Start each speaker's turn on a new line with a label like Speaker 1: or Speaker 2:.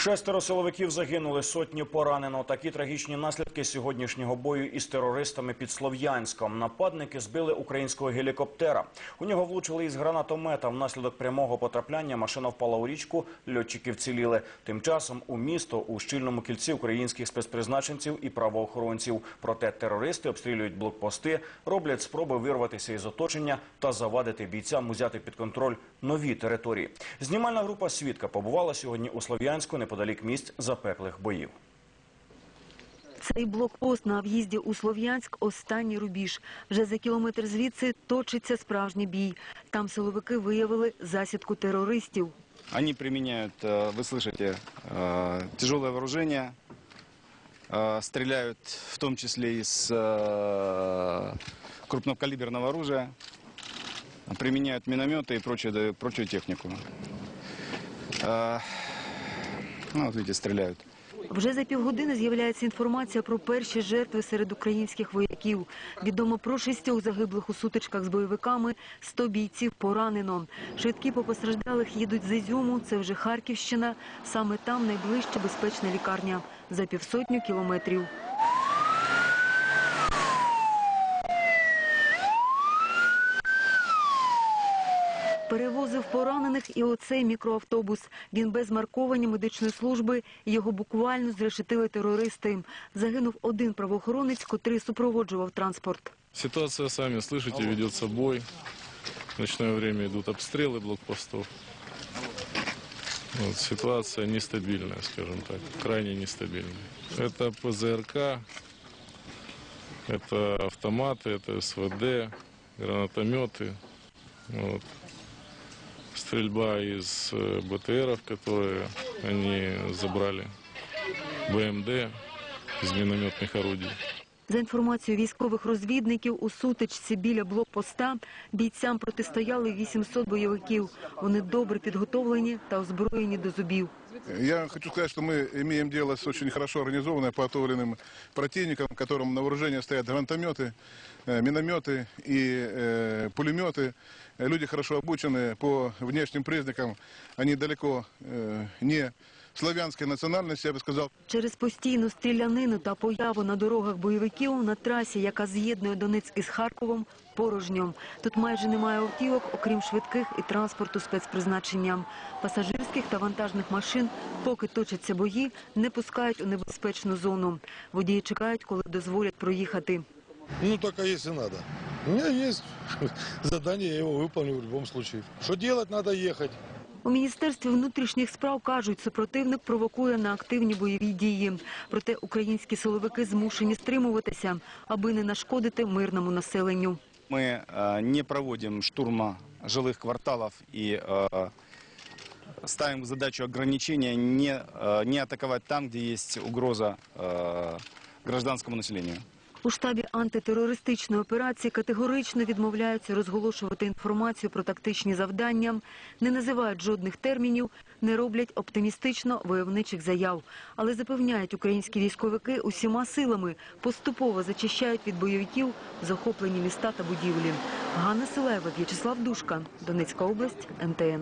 Speaker 1: Шестеро силовиків загинули, сотні поранено. Такі трагічні наслідки сьогоднішнього бою із терористами під Слов'янськом. Нападники збили українського гелікоптера. У нього влучили із гранатомета. Внаслідок прямого потрапляння машина впала у річку. Льотчики вціліли. Тим часом у місто у щільному кільці українських спецпризначенців і правоохоронців. Проте терористи обстрілюють блокпости, роблять спроби вирватися із оточення та завадити бійцям узяти під контроль нові території. Знімальна група свідка побувала сьогодні у Слов'янську неподалік місць запеклих боїв.
Speaker 2: Цей блокпост на в'їзді у Слов'янськ – останній рубіж. Вже за кілометр звідси точиться справжній бій. Там силовики виявили засідку терористів.
Speaker 3: Они применяют, э, вы слышите, э, тяжелое вооружение, э, стреляют в том числе из э, крупнокалиберного оружия, применяют минометы и прочую, да, прочую технику. Ну, от видите, стріляють.
Speaker 2: Вже за півгодини з'являється інформація про перші жертви серед українських вояків. Відомо про шістьох загиблих у сутичках з бойовиками, 100 бійців поранено. Швидкі по постраждалих їдуть з Ізюму, це вже Харківщина. Саме там найближча безпечна лікарня за півсотню кілометрів. Перевозив поранених і оцей мікроавтобус. Він без маркування медичної служби. Його буквально зрешетили терористи. Загинув один правоохоронець, котрий супроводжував транспорт.
Speaker 4: Ситуация, сами слышите, ведется бой. В ночное время идут обстрелы блокпостов. Вот, ситуация нестабильная, скажем так, крайне нестабильная. Это ПЗРК, это автоматы, это СВД, гранатометы. Вот. Стрельба из э, БТРов, которые они забрали, БМД из минометных орудий.
Speaker 2: За інформацією військових розвідників, у сутичці біля блокпоста бійцям протистояли 800 бойовиків. Вони добре підготовлені та озброєні до зубів.
Speaker 5: Я хочу сказать, что мы имеем дело с очень хорошо организованным, подготовленным противником, которым на вооружении стоят гранатометы, э, минометы и э, пулеметы. Э, Люди хорошо обучены по внешним признакам. Они далеко э, не славянской национальности, я бы сказал.
Speaker 2: Через постійну стрілянину та появу на дорогах бойовиків на трасі, яка з'єднує Донецьк із Харковом, порожньо. Тут майже немає автівок, окрім швидких і транспорту спецпризначенням. Пасажирських та вантажних машин, поки точаться бої, не пускають у небезпечну зону. Водії чекають, коли дозволять проїхати.
Speaker 6: Ну, только если надо. У меня есть задание, я его выполню в любом случае. Что делать, надо ехать.
Speaker 2: У Міністерстві внутрішніх справ кажуть, супротивник провокує на активні бойові дії. Проте українські силовики змушені стримуватися, аби не нашкодити мирному населенню.
Speaker 3: Мы э, не проводим штурма жилых кварталов и э, ставим задачу ограничения не, э, не атаковать там, где есть угроза э, гражданскому населению.
Speaker 2: У штабі антитерористичної операції категорично відмовляються розголошувати інформацію про тактичні завдання, не називають жодних термінів, не роблять оптимістично войовничих заяв. Але запевняють, українські військовики усіма силами поступово зачищають від бойовиків захоплені міста та будівлі. Ганна Силаєва, В'ячеслав Душка, Донецька область, НТН.